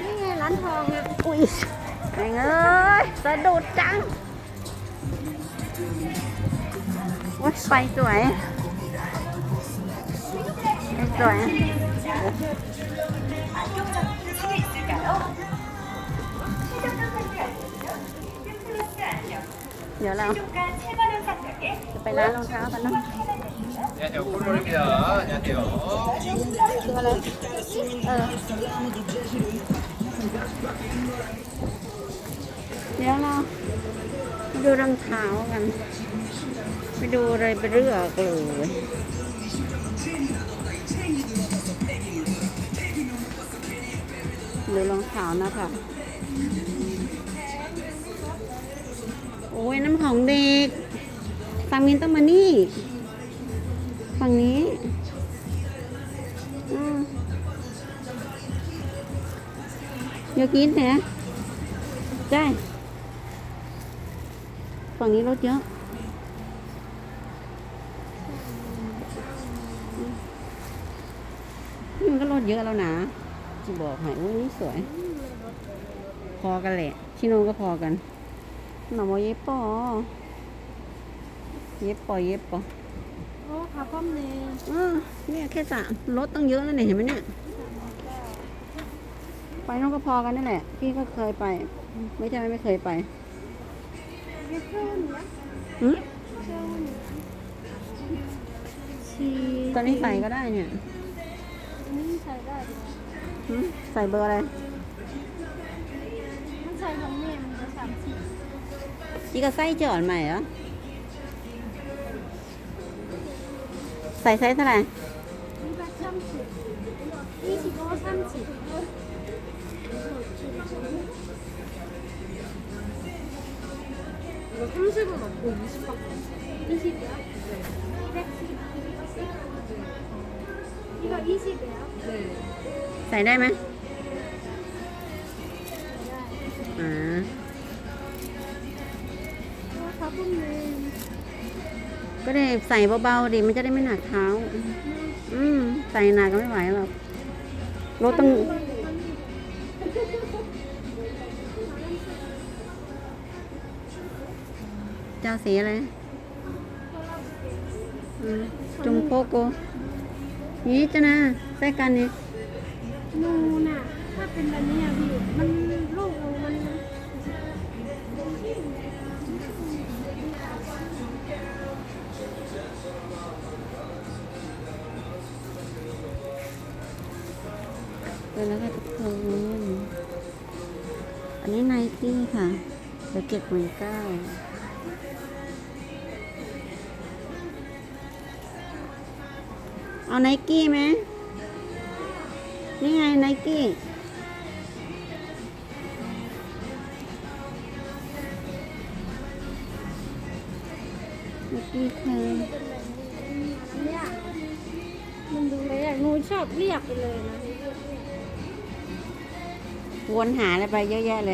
นี่ไงร้านทองอะอุ้ยแม่งเอ้ยสะดุดจังโอ้ยไฟสวยไฟสวยเดี๋ยวเราจะไปร้านรองเท้ากันเนอะ 안녕하세요. 꿀놀입니다. 안녕하세요. คืออะไร เออ เดี๋ยวเราไปดูรองเท้ากัน ไปดูอะไรไปเรื่อยเลยดูรองเท้านะคะโอ้ยน้ำของเด็กฟังมินต้องมานี่ ฝั่งนี้อืมเดี๋ยวกินนะใช่ฝั่งนี้รถเยอะมนี่มันก็รถเยอะแล้วนะจะบอกให้อุ้ยนี่สวย พอกันแหละ ที่โน่นก็พอกันหน่อมเย็บปอเย็บปอเย็บปอ อ้ขาป้อมเลยเออเนี่ยแค่สามรถตั้งเยอะแล้วเนี่ยเห็นไหมเนี่ย ไปน้องก็พอกันนั่นแหละ พี่ก็เคยไป ไม่ใช่ไม่เคยไปเยอะขึ้นนะหึชีตอนนี้ใส่ก็ได้เนี่ยนี่ใส่ได้ด้วยหึใส่เบอร์อะไรมันใส่ของเนี่ยมันจะสามสิบจีก็ไส้จอดใหม่เหรอ ใส่ไซส์เท่าไหร่ใส่ได้ไหมอ่า ก็ได้ใส่เบาๆดิมันจะได้ไม่หนักเท้า อืมใส่หนักก็ไม่ไหวหรอกรถต้องเจ้าสีอะไรจุงโปโกนี่จ้ะนะใส่กันนี่นูน่ะ ถ้าเป็นแบบนี้อะพี่ มันลูกมัน เดี๋ยวแล้วก็ทุกคนอันนี้ไนตี้ค่ะเดี๋ยวเจ็ดหมื่นเก้าเอาไนกี้ไหมนี่ไงไนกี้ไนกี้ค่ะเนี่ยมันดูเลยอะหนูชอบเรียกไปเลยนะ วนหาอะไรไปเยอะแยะเลย